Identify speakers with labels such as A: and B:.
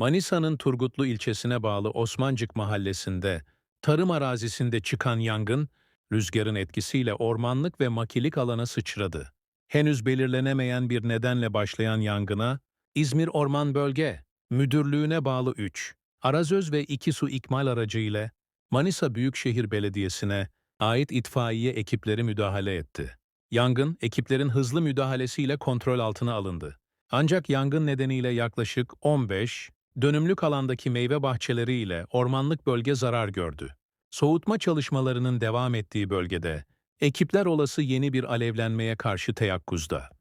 A: Manisa'nın Turgutlu ilçesine bağlı Osmancık mahallesinde, tarım arazisinde çıkan yangın, rüzgarın etkisiyle ormanlık ve makilik alana sıçradı. Henüz belirlenemeyen bir nedenle başlayan yangına, İzmir Orman Bölge Müdürlüğü'ne bağlı 3, Arazöz ve 2 su ikmal aracı ile Manisa Büyükşehir Belediyesi'ne ait itfaiye ekipleri müdahale etti. Yangın, ekiplerin hızlı müdahalesiyle kontrol altına alındı. Ancak yangın nedeniyle yaklaşık 15 dönümlük alandaki meyve bahçeleri ile ormanlık bölge zarar gördü. Soğutma çalışmalarının devam ettiği bölgede, ekipler olası yeni bir alevlenmeye karşı teyakkuzda.